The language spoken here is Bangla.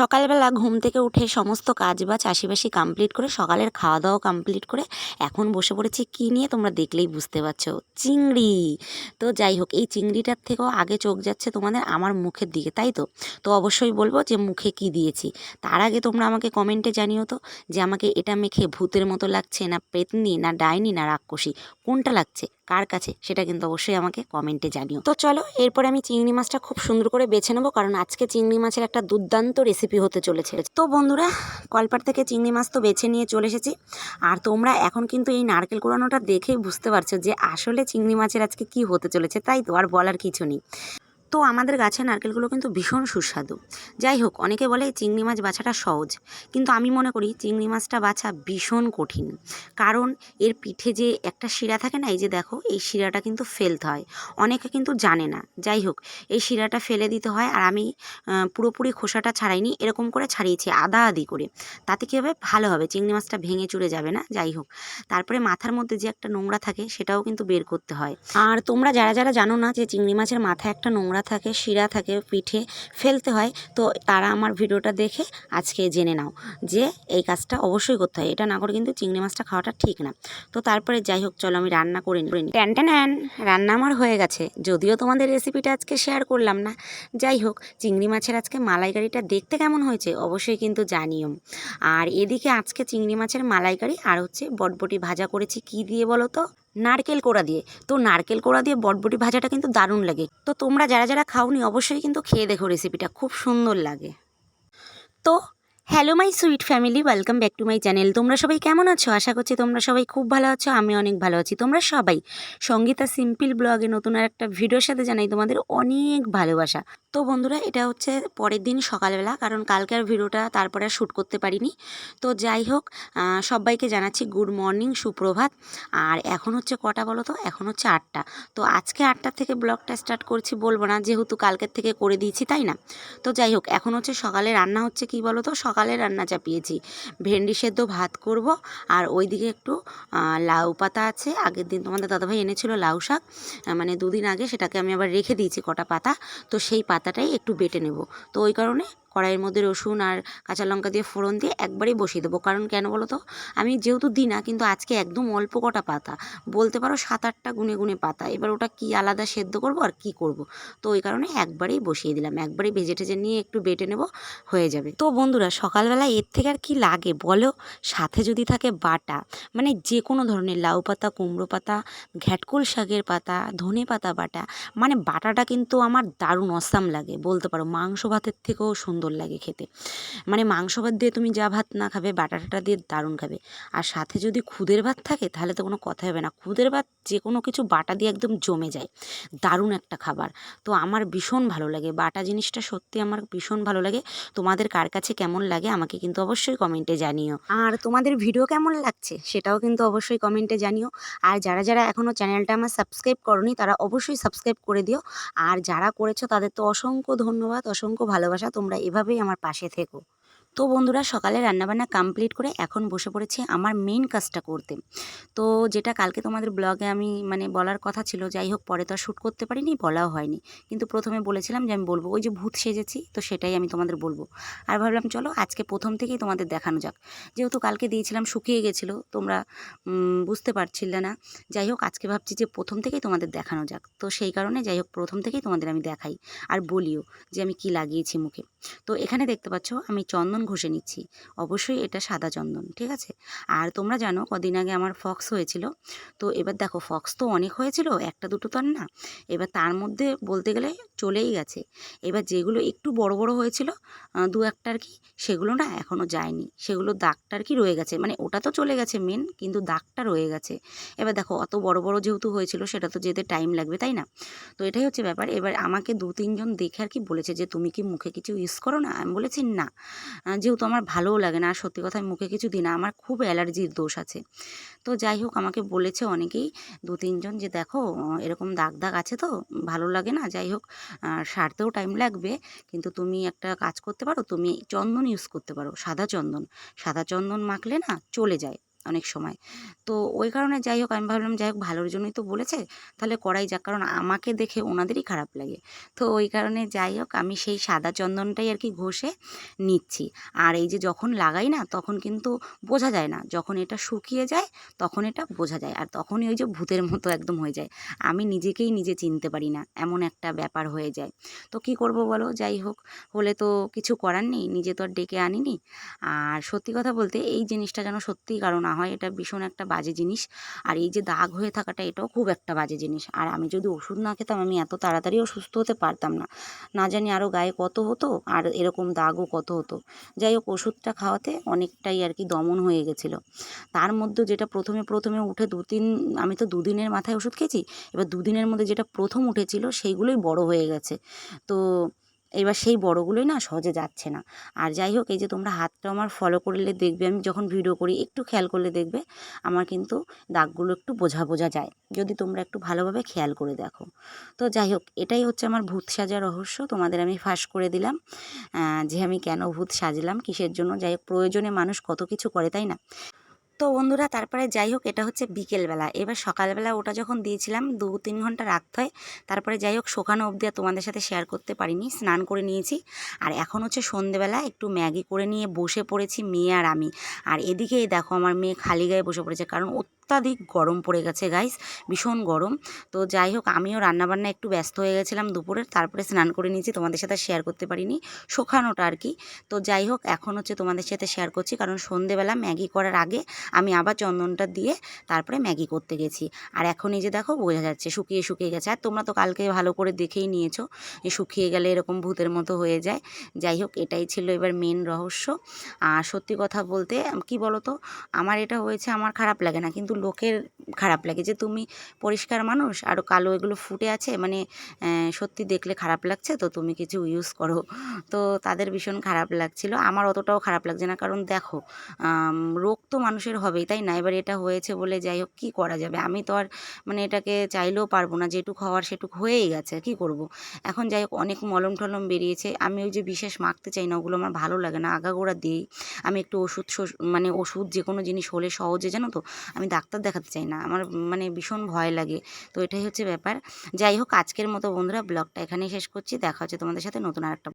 সকালবেলা ঘুম থেকে উঠে সমস্ত কাজ বা চাষিবাসি কমপ্লিট করে সকালের খাওয়া দাওয়া কমপ্লিট করে এখন বসে পড়েছি। কী নিয়ে তোমরা দেখলেই বুঝতে পারছ? চিংড়ি। তো যাই হোক, এই চিংড়িটার থেকেও আগে চোখ যাচ্ছে তোমাদের আমার মুখের দিকে, তাই তো? তো অবশ্যই বলব যে মুখে কি দিয়েছি। তার আগে তোমরা আমাকে কমেন্টে জানিও তো যে আমাকে এটা মেখে ভূতের মতো লাগছে না পেতনি না ডাইনি না রাক্ষসী? কোনটা লাগছে? কার কাছে, সেটা কিন্তু অবশ্যই আমাকে কমেন্টে জানিও। তো চলো, এরপরে আমি চিংড়ি মাছটা খুব সুন্দর করে বেছে নেব, কারণ আজকে চিংড়ি মাছের একটা দুর্দান্ত রেসিপি হতে চলেছে। তো বন্ধুরা কলপার থেকে চিংড়ি মাছ তো বেছে নিয়ে চলে এসেছি। আর তোমরা এখন কিন্তু এই নারকেল কুড়ানোটা দেখেই বুঝতে পারছ যে আসলে চিংড়ি মাছের আজকে কি হতে চলেছে, তাই তো আর বলার কিছু নেই। তো আমাদের গাছের নারকেলগুলো কিন্তু ভীষণ সুস্বাদু। যাই হোক, অনেকে বলে চিংড়ি মাছ বাছাটা সহজ, কিন্তু আমি মনে করি চিংড়ি মাছটা বাছা ভীষণ কঠিন। কারণ এর পিঠে যে একটা শিরা থাকে না, এই যে দেখো, এই শিরাটা কিন্তু ফেলতে হয়। অনেকে কিন্তু জানে না। যাই হোক, এই শিরাটা ফেলে দিতে হয় আর আমি পুরোপুরি খোসাটা ছাড়াইনি, এরকম করে ছাড়িয়েছি আদা আদি করে। তাতে কী হবে? ভালো হবে, চিংড়ি মাছটা ভেঙে চুরে যাবে না? যাই হোক, তারপরে মাথার মধ্যে যে একটা নোংরা থাকে, সেটাও কিন্তু বের করতে হয়। আর তোমরা যারা যারা জানো না যে চিংড়ি মাছের মাথায় একটা নোংরা থাকে, শিরা থাকে, পিঠে ফেলতে হয়। তো তারা আমার ভিডিওটা দেখে আজকে জেনে নাও যে এই কাজটা অবশ্যই করতে হয়। এটা না করে কিন্তু চিংড়ি মাছটা খাওয়াটা ঠিক না। তো তারপরে যাই হোক, চলো আমি রান্না করে নিই। ট্যান ট্যান রান্না আমার হয়ে গেছে। যদিও তোমাদের রেসিপিটা আজকে শেয়ার করলাম না। যাই হোক, চিংড়ি মাছের আজকে মালাইকারিটা দেখতে কেমন হয়েছে অবশ্যই কিন্তু জানিও। আর এদিকে আজকে চিংড়ি মাছের মালাইকারি আর হচ্ছে বটবটি ভাজা করেছি। কি দিয়ে বলো তো? নারকেল কোড়া দিয়ে। তো নারকেল কোড়া দিয়ে বটবটি ভাজাটা কিন্তু দারুণ লাগে। তো তোমরা যারা যারা খাওনি, অবশ্যই কিন্তু খেয়ে দেখো রেসিপিটা খুব সুন্দর লাগে। তো hello my sweet family welcome back to my channel তোমরা সবাই কেমন আছো? আশা করছি তোমরা সবাই খুব ভালো আছো, আমি অনেক ভালো আছি। তোমরা সবাই সঙ্গীতা সিম্পল ব্লগে নতুন আর একটা ভিডিওর সাথে জানাই তোমাদের অনেক ভালোবাসা। তো বন্ধুরা, এটা হচ্ছে পরের দিন সকালবেলা, কারণ কালকের ভিডিওটা তারপরে আর শ্যুট করতে পারিনি। তো যাই হোক সবাইকে জানাচ্ছি গুড মর্নিং সুপ্রভাত। আর এখন হচ্ছে কটা বলো তো? এখন হচ্ছে আটটা। তো আজকে আটটা থেকে ব্লগটা স্টার্ট করছি, বলব না, যেহেতু কালকের থেকে করে দিয়েছি, তাই না? তো যাই হোক, এখন হচ্ছে সকালে রান্না হচ্ছে কি বলো তো? সকালে রান্না চাপিয়েছি। ভেন্ডি সেদ্ধ ভাত করব আর ওইদিকে একটু লাউ পাতা আছে। আগের দিন তোমাদের দাদাভাই এনেছিল লাউ শাক। মানে দুদিন আগে সেটাকে আমি আবার রেখে দিয়েছি কটা পাতা। তো সেই পাতাটাই একটু বেটে নেব। তো ওই কারণে কড়াইয়ের মধ্যে রসুন আর কাঁচা লঙ্কা দিয়ে ফোড়ন দিয়ে একবারেই বসিয়ে দেবো। কারণ কেন বলো তো? আমি যেহেতু দিই না কিন্তু আজকে একদম অল্প কটা পাতা। বলতে পারো সাত আটটা গুনে গুনে পাতা। এবার ওটা কি আলাদা সেদ্ধ করব আর কি করব? তো ওই কারণে একবারেই বসিয়ে দিলাম। একবারেই ভেজে টেজে নিয়ে একটু বেটে নেব, হয়ে যাবে। তো বন্ধুরা, সকালবেলা এর থেকে আর কি লাগে বলো? সাথে যদি থাকে বাটা মানে যে কোনো ধরনের লাউ পাতা, কুমড়ো পাতা, ঘ্যাটকুল শাকের পাতা, ধনে পাতা বাটা মানে বাটাটা কিন্তু আমার দারুণ অসাম লাগে। বলতে পারো মাংস ভাতের থেকেও সুন্দর লাগে খেতে। মানে মাংস ভাত দিয়ে তুমি যা ভাত না খাবে বাটাটা দিয়ে দারুণ খাবে। আর সাথে যদি খুদের ভাত থাকে, তাহলে তো কোনো কথা হবে না। খুদের ভাত যে কোনো কিছু বাটা দিয়ে একদম জমে যায়। দারুণ একটা খাবার। তো আমার ভীষণ ভালো লাগে। বাটা জিনিসটা সত্যি আমার ভীষণ ভালো লাগে। তোমাদের কার কাছে কেমন লাগে আমাকে কিন্তু অবশ্যই কমেন্টে জানিও। আর তোমাদের ভিডিও কেমন লাগছে সেটাও কিন্তু অবশ্যই কমেন্টে জানিও। আর যারা যারা এখনও চ্যানেলটা আমার সাবস্ক্রাইব করনি, তারা অবশ্যই সাবস্ক্রাইব করে দিও। আর যারা করেছ তাদের তো অসংখ্য ধন্যবাদ, অসংখ্য ভালোবাসা। তোমরা এভাবেই আমার পাশে থেকো। তো বন্ধুরা সকালে রান্নাবান্না কমপ্লিট করে এখন বসে পড়েছি আমার মেন কাজটা করতে। তো যেটা কালকে তোমাদের ব্লগে আমি মানে বলার কথা ছিল, যাই হোক পরে তো আর শ্যুট করতে পারিনি, বলাও হয়নি। কিন্তু প্রথমে বলেছিলাম যে আমি বলব, ওই যে ভূত সেজেছি, তো সেটাই আমি তোমাদের বলব। আর ভাবলাম চলো আজকে প্রথম থেকেই তোমাদের দেখানো যাক। যেহেতু কালকে দিয়েছিলাম শুকিয়ে গেছিল, তোমরা বুঝতে পারছিলে না। যাই হোক আজকে ভাবছি যে প্রথম থেকেই তোমাদের দেখানো যাক। তো সেই কারণে যাই হোক প্রথম থেকেই তোমাদের আমি দেখাই। আর বলিও যে আমি কি লাগিয়েছি মুখে। তো এখানে দেখতে পাচ্ছ, আমি চন্দন ঘষে নিচ্ছি। অবশ্যই এটা সাদা চন্দন, ঠিক আছে? আর তোমরা জানো, কদিন আগে আমার ফক্স হয়েছিল। তো এবার দেখো, ফক্স তো অনেক হয়েছিল, একটা দুটো তো আর না। এবার তার মধ্যে বলতে গেলে চলেই গেছে। এবার যেগুলো একটু বড় বড় হয়েছিল দু একটা আর কি, সেগুলো না এখনও যায়নি। সেগুলো দাগটা আর কি রয়ে গেছে। মানে ওটা তো চলে গেছে মেন কিন্তু দাগটা রয়ে গেছে। এবার দেখো, অত বড় বড় যেহেতু হয়েছিল, সেটা তো যেতে টাইম লাগবে, তাই না? তো এটাই হচ্ছে ব্যাপার। এবার আমাকে দু তিনজন দেখে আর কি বলেছে যে, তুমি কি মুখে কিছু ইউজ করো না? আমি বলেছি, না। যেহেতু আমার ভালোও লাগে না, আর সত্যি কথা মুখে কিছু দিই না, আমার খুব অ্যালার্জির দোষ আছে। তো যাই হোক, আমাকে বলেছে অনেকেই, দু তিনজন যে দেখো এরকম দাগ দাগ আছে তো, ভালো লাগে না, যাই হোক সারতেও টাইম লাগবে, কিন্তু তুমি একটা কাজ করতে পারো, তুমি চন্দন ইউজ করতে পারো, সাদা চন্দন। সাদা চন্দন মাখলে না, চলে যায়। অনেক সময়। তো ওই কারণে যাই হোক, আমি ভাবলাম যাই হোক, ভালোর জন্যই তো বলেছে, তাহলে করাই যাক, কারণ আমাকে দেখে ওনাদেরই খারাপ লাগে। তো ওই কারণে যাই হোক, আমি সেই সাদা চন্দনটাই আর কি ঘষে নিচ্ছি। আর এই যে যখন লাগাই না, তখন কিন্তু বোঝা যায় না, যখন এটা শুকিয়ে যায়, তখন এটা বোঝা যায়, আর তখনই ওই যে ভূতের মতো একদম হয়ে যায়। আমি নিজেকেই নিজে চিনতে পারি না, এমন একটা ব্যাপার হয়ে যায়। তো কি করব বলো? যাই হোক, হলে তো কিছু করার নেই, নিজে তো আর ডেকে আনিনি। আর সত্যি কথা বলতে, এই জিনিসটা যেন সত্যিই কারণ হয়, এটা ভীষণ একটা বাজে জিনিস। আর এই যে দাগ হয়ে থাকাটা, এটাও খুব একটা বাজে জিনিস। আর আমি যদি ওষুধ না খেতাম, আমি এত তাড়াতাড়িও সুস্থ হতে পারতাম না। না জানি আরও গায়ে কত হতো, আর এরকম দাগও কত হতো। যাই হোক, ওষুধটা খাওয়াতে অনেকটাই আর কি দমন হয়ে গেছিল। তার মধ্যে যেটা প্রথমে প্রথমে উঠে দু তিন, আমি তো দুদিনের মাথায় ওষুধ খেয়েছি, এবার দুদিনের মধ্যে যেটা প্রথম উঠেছিল, সেইগুলোই বড় হয়ে গেছে। তো এবার সেই বড়গুলোই না সহজে যাচ্ছে না। আর যাই হোক, এই যে তোমরা হাতটা আমার ফলো করলে দেখবে, আমি যখন ভিডিও করি, একটু খেয়াল করলে দেখবে, আমার কিন্তু দাগগুলো একটু বোঝা বোঝা যায়। যদি তোমরা একটু ভালোভাবে খেয়াল করে দেখো। তো যাই হোক, এটাই হচ্ছে আমার ভূত সাজার রহস্য। তোমাদের আমি ফাঁস করে দিলাম। যে আমি কেন ভূত সাজলাম, কিসের জন্য? যাই হোক, প্রয়োজনে মানুষ কত কিছু করে, তাই না? তো বন্ধুরা, তারপরে যাই হোক, এটা হচ্ছে বিকেলবেলা। এবার সকালবেলা ওটা যখন দিয়েছিলাম, দু তিন ঘণ্টা রাখতে হয়। তারপরে যাই হোক, শোকানো অবধি তোমাদের সাথে শেয়ার করতে পারিনি, স্নান করে নিয়েছি। আর এখন হচ্ছে সন্ধেবেলা, একটু ম্যাগি করে নিয়ে বসে পড়েছি মেয়ে আর আমি। আর এদিকেই দেখো, আমার মেয়ে খালি গায়ে বসে পড়েছে, কারণ অত্যাধিক গরম পড়ে গেছে গাইস ভীষণ গরম। তো যাই হোক, আমিও রান্নাবান্না একটু ব্যস্ত হয়ে গেছিলাম দুপুরের, তারপরে স্নান করে নিয়েছি, তোমাদের সাথে শেয়ার করতে পারিনি। শোকানোটা আর কি। তো যাই হোক, এখন হচ্ছে তোমাদের সাথে শেয়ার করছি, কারণ সন্ধেবেলা ম্যাগি করার আগে আমি আবার চন্দনটা দিয়ে তারপরে ম্যাগি করতে গেছি। আর এখন এই যে দেখো, বোঝা যাচ্ছে, শুকিয়ে শুকিয়ে গেছে। আর তোমরা তো কালকে ভালো করে দেখেই নিয়েছো যে শুকিয়ে গেলে এরকম ভূতের মতো হয়ে যায়। যাই হোক, এটাই ছিল এবার মেন রহস্য। আর সত্যি কথা বলতে, কি বলো তো আমার এটা হয়েছে, আমার খারাপ লাগে না, কিন্তু লোকের খারাপ লাগে যে তুমি পরিষ্কার মানুষ আরও কালো এগুলো ফুটে আছে মানে সত্যি দেখলে খারাপ লাগছে তো তুমি কিছু ইউজ করো। তো তাদের ভীষণ খারাপ লাগছিল। আমার অতটাও খারাপ লাগছে না কারণ দেখো রোগ তো মানুষের হবেই, তাই না? এবার এটা হয়েছে বলে যাই হোক, কী করা যাবে? আমি তো আর মানে এটাকে চাইলেও পারব না, যেটুক হওয়ার সেটুক হয়েই গেছে, কি করব। এখন যাই হোক, অনেক মলম টলম বেরিয়েছে। আমি ওই যে বিশেষ মাখতে চাই না, ওগুলো আমার ভালো লাগে না, আগাগোড়া দিই। আমি একটু ওষুধ মানে ওষুধ যে কোনো জিনিস হলে সহজে, জানো তো? আমি ডাক্তার দেখাতে চাই না। আমার মানে ভীষণ ভয় লাগে। তো এটাই হচ্ছে ব্যাপার। যাই হোক, আজকের মতো বন্ধুরা, ব্লগটা এখানেই শেষ করছি। দেখা হচ্ছে তোমাদের সাথে নতুন আর একটা